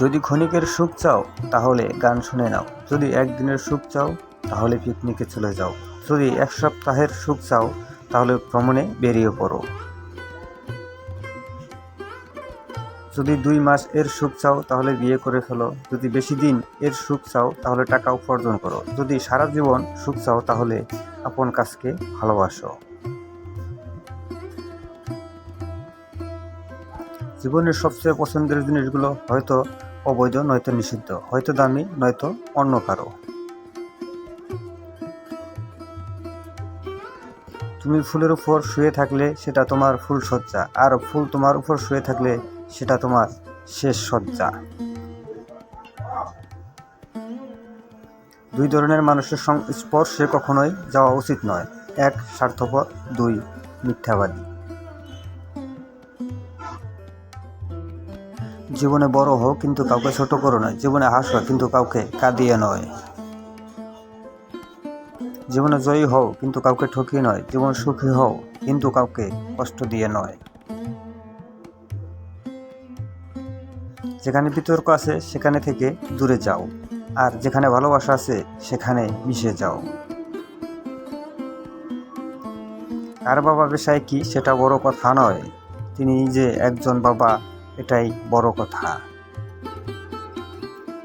যদি ক্ষণিকের সুখ চাও, তাহলে গান শুনে নাও। যদি একদিনের সুখ চাও, তাহলে পিকনিকে চলে যাও। যদি এক সপ্তাহের সুখ চাও, তাহলে ভ্রমণে বেরিয়ে পড়ো। যদি দুই মাস এর সুখ চাও, তাহলে বিয়ে করে ফেলো। যদি বেশি দিন এর সুখ চাও, তাহলে টাকা উপার্জন করো। যদি সারা জীবন সুখ চাও, তাহলে আপন কাজকে ভালোবাসো। জীবনের সবচেয়ে পছন্দের জিনিসগুলো হয়তো অবৈধ, নয়তো নিষিদ্ধ, হয়তো দামি, নয়তো অন্য কারও। তুমি ফুলের উপর শুয়ে থাকলে সেটা তোমার ফুল সজ্জা আর ফুল তোমার উপর শুয়ে থাকলে সেটা তোমার শেষ সজ্জা দুই ধরনের মানুষের সং- স্পর্শে কখনোই যাওয়া উচিত নয়। এক, স্বার্থপর, দুই, মিথ্যাবাদী। জীবনে বড় হও, কিন্তু কাউকে ছোট করো না। জীবনে হাসো কিন্তু কাউকে কাঁদিয়ে নয়। জীবনে জয়ী হও, কিন্তু কাউকে ঠকিয়ে নয়। জীবন সুখী হও, কিন্তু কাউকে কষ্ট দিয়ে নয়। যেখানে বিতর্ক আছে, সেখানে থেকে দূরে যাও। আর যেখানে ভালোবাসা আছে, সেখানে মিশে যাও। কার বাবা পেশায় কি, সেটা বড় কথা নয়। তিনি যে একজন বাবা এটাই বড় কথা।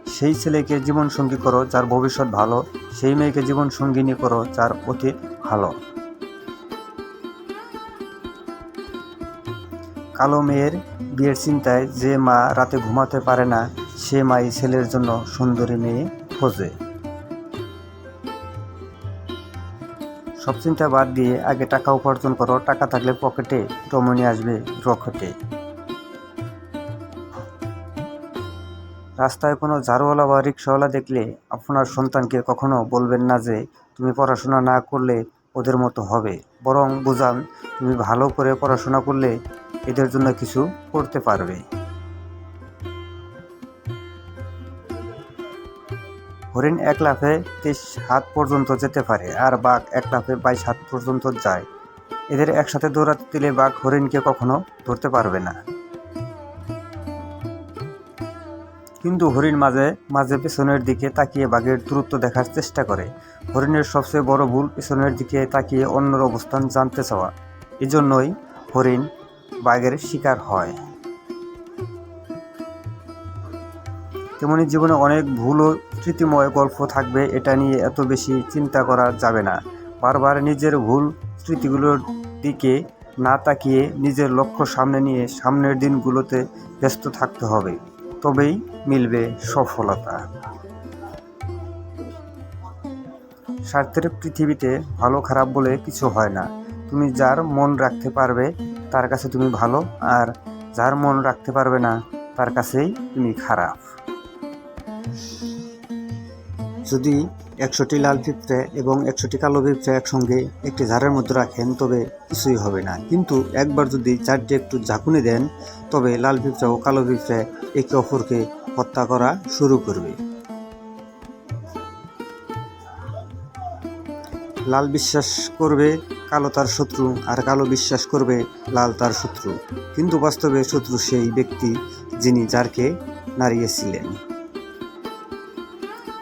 সেই ছেলেকে জীবন সঙ্গী করো, যার ভবিষ্যৎ ভালো। সেই মেয়েকে জীবন সঙ্গিনী করো, যার অতীত ভালো। কালো মেয়ের বিয়ের চিন্তায় যে মা রাতে ঘুমাতে পারে না, সে মাই ছেলের জন্য সুন্দরী মেয়ে খোঁজে। সব চিন্তা বাদ দিয়ে আগে টাকা উপার্জন করো, টাকা থাকলে পকেটে টমনি আসবে রকেটে। রাস্তায় কোনো ঝাড়ুওয়ালা বা রিক্সাওয়ালা দেখলে আপনার সন্তানকে কখনো বলবেন না যে, তুমি পড়াশোনা না করলে ওদের মতো হবে। বরং বুঝান, তুমি ভালো করে পড়াশোনা করলে এদের জন্য কিছু করতে পারবে। হরিণ এক লাফে তেইশ হাত পর্যন্ত যেতে পারে আর বাঘ এক লাফে বাইশ হাত পর্যন্ত যায়। এদের একসাথে দৌড়াতে দিলে বাঘ হরিণকে কখনো ধরতে পারবে না। কিন্তু হরিণ মাঝে মাঝে পেছনের দিকে তাকিয়ে বাঘের দূরত্ব দেখার চেষ্টা করে। হরিণের সবচেয়ে বড় ভুল পেছনের দিকে তাকিয়ে অন্যর অবস্থান জানতে চাওয়া। এজন্যই হরিণ বাঘের শিকার হয়। তেমনি জীবনে অনেক ভুল ও স্মৃতিময় গল্প থাকবে, এটা নিয়ে এত বেশি চিন্তা করা যাবে না। বারবার নিজের ভুল স্মৃতিগুলোর দিকে না তাকিয়ে নিজের লক্ষ্য সামনে নিয়ে সামনের দিনগুলোতে ব্যস্ত থাকতে হবে। তবেই মিলবে সফলতা। স্বার্থের পৃথিবীতে ভালো খারাপ বলে কিছু হয় না। তুমি যার মন রাখতে পারবে, তার কাছে তুমি ভালো, আর যার মন রাখতে পারবে না, তার কাছেই তুমি খারাপ। যদি একশোটি লাল পিঁপড়ে এবং একশোটি কালো পিঁপড়ে একসঙ্গে একটি ঝাড়ের মধ্যে রাখেন, তবে কিছুই হবে না। কিন্তু একবার যদি চারটি একটু ঝাঁকুনি দেন, তবে লাল পিঁপড়ে ও কালো পিঁপড়ে একে অপরকে হত্যা করা শুরু করবে। লাল বিশ্বাস করবে কালো তার শত্রু, আর কালো বিশ্বাস করবে লাল তার শত্রু। কিন্তু বাস্তবে শত্রু সেই ব্যক্তি যিনি যারকে নাড়িয়েছিলেন।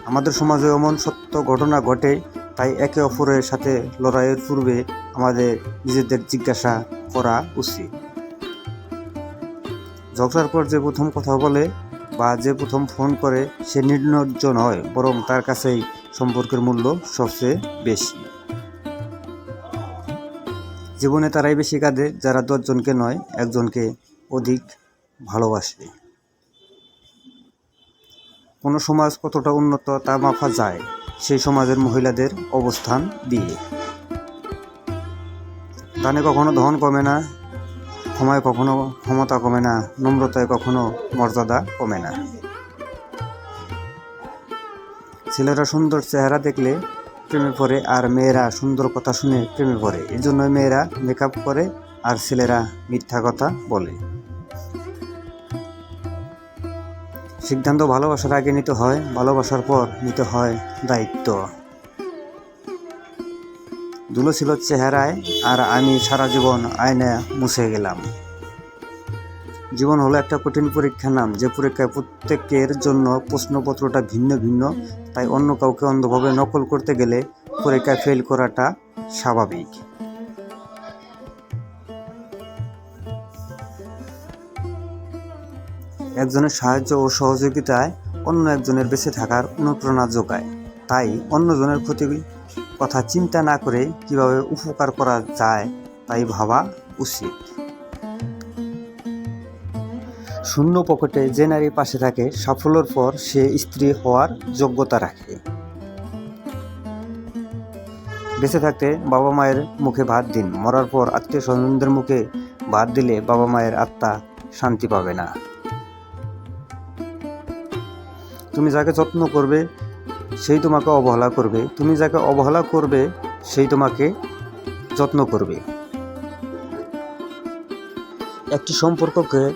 আমাদের সমাজে এমন সত্য ঘটনা ঘটে, তাই একে অপরের সাথে লড়াইয়ের পূর্বে আমাদের নিজেদের জিজ্ঞাসা করা উচিত। ঝগড়ার পর যে প্রথম কথা বলে বা যে প্রথম ফোন করে, সে নির্লজ্জ নয়, বরং তার কাছেই সম্পর্কের মূল্য সবচেয়ে বেশি। জীবনে তারাই বেশি কাঁদে, যারা দশজনকে নয়, একজনকে অধিক ভালোবাসে। কোনো সমাজ কতটা উন্নত তা মাপা যায় সেই সমাজের মহিলাদের অবস্থান দিয়ে। দানে কখনো ধন কমে না, ক্ষমায় কখনো ক্ষমতা কমে না, নম্রতায় কখনো মর্যাদা কমে না। ছেলেরা সুন্দর চেহারা দেখলে প্রেমে পড়ে আর মেয়েরা সুন্দর কথা শুনে প্রেমে পড়ে। এই জন্য মেয়েরা মেকআপ করে আর ছেলেরা মিথ্যা কথা বলে। সিদ্ধান্ত ভালোবাসার আগে নিতে হয়, ভালোবাসার পর নিতে হয় দায়িত্ব। ধুলো ছিল চেহারায় আর আমি সারা জীবন আয়না মুছে গেলাম। জীবন হলো একটা কঠিন পরীক্ষার নাম, যে পরীক্ষায় প্রত্যেকের জন্য প্রশ্নপত্রটা ভিন্ন ভিন্ন, তাই অন্য কাউকে অন্ধভাবে নকল করতে গেলে পরীক্ষায় ফেল করাটা স্বাভাবিক। একজনের সাহায্য ও সহযোগিতায় অন্য একজনের বেঁচে থাকার অনুপ্রেরণা যোগায়। তাই অন্যজনের ক্ষতি কথা চিন্তা না করে কীভাবে উপকার করা যায় তাই ভাবা উচিত। শূন্য পকেটে যে নারী পাশে থাকে, সাফল্যের পর সে স্ত্রী হওয়ার যোগ্যতা রাখে। বেঁচে থাকতে বাবা মায়ের মুখে ভাত দিন, মরার পর আত্মীয় স্বজনদের মুখে ভাত দিলে বাবা মায়ের আত্মা শান্তি পাবে না। তুমি যাকে যত্ন করবে, সেই তোমাকে অবহেলা করবে। তুমি যাকে অবহেলা করবে, সেই তোমাকে যত্ন করবে। একটি সম্পর্ককে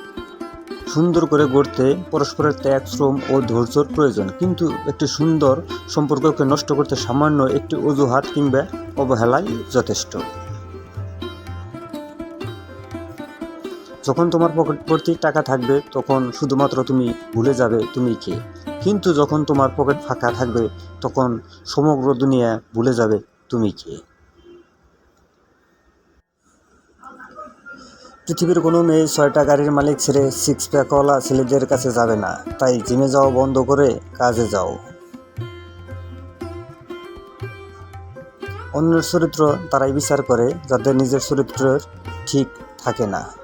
সুন্দর করে গড়তে পরস্পরের ত্যাগ, শ্রম ও ধৈর্যর প্রয়োজন। কিন্তু একটি সুন্দর সম্পর্ককে নষ্ট করতে সামান্য একটি অজুহাত কিংবা অবহেলাই যথেষ্ট। যখন তোমার পকেট ভর্তি টাকা থাকবে, তখন শুধুমাত্র তুমি ভুলে যাবে তুমি কে। কিন্তু যখন তোমার পকেট ফাঁকা থাকবে, তখন সমগ্র দুনিয়া ভুলে যাবে তুমি কে। পৃথিবীর কোনো মেয়ে ছয়টা গাড়ির মালিক ছেড়ে সিক্স প্যাকওয়ালা ছেলেদের কাছে যাবে না। তাই জিমে যাও, বন্ধ করে কাজে যাও। অন্যের চরিত্র তারাই বিচার করে, যাদের নিজের চরিত্রের ঠিক থাকে না।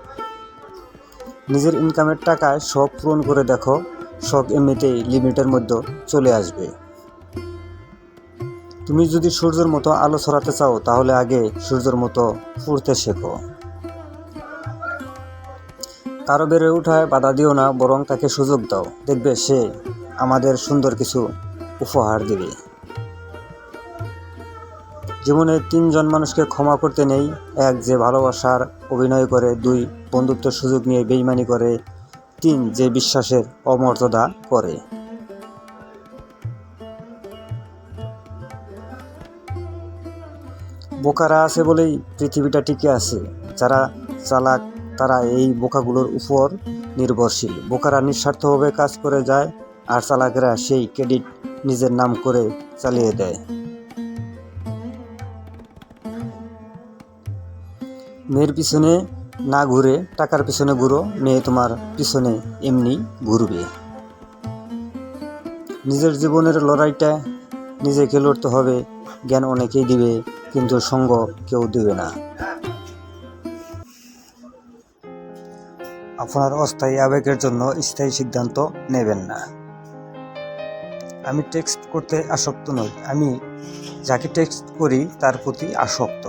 নিজের ইনকামের টাকায় শখ পূরণ করে দেখো শখ এমনিতেই লিমিটের মধ্যে চলে আসবে। তুমি যদি সূর্যের মতো আলো ছড়াতে চাও, তাহলে আগে সূর্যের মতো ফুরতে শেখো। কারও বেড়ে উঠায় বাধা দিও না, বরং তাকে সুযোগ দাও। দেখবে সে আমাদের সুন্দর কিছু উপহার দেবে। জীবনে তিনজন মানুষকে ক্ষমা করতে নেই, এক যে ভালোবাসার অভিনয় করে, দুই বন্ধুত্বের সুযোগ নিয়ে বেইমানি করে, তিন যে বিশ্বাসের অমর্যাদা করে। বোকারা আছে বলেই পৃথিবীটা টিকে আছে। যারা চালাক, তারা এই বোকাগুলোর উপর নির্ভরশীল। বোকারা নিঃস্বার্থভাবে কাজ করে যায়, আর চালাকেরা সেই ক্রেডিট নিজের নাম করে চালিয়ে দেয়। মেয়ের পিছনে না ঘুরে টাকার পিছনে ঘুরো, মেয়ে তোমার পিছনে এমনি ঘুরবে। নিজের জীবনের লড়াইটা নিজেকে লড়তে হবে, জ্ঞান অনেকেই দিবে, কিন্তু সঙ্গ কেউ দিবে না। আপনার অস্থায়ী আবেগের জন্য স্থায়ী সিদ্ধান্ত নেবেন না। আমি টেক্সট করতে আসক্ত নই, আমি যাকে টেক্সট করি তার প্রতি আসক্ত।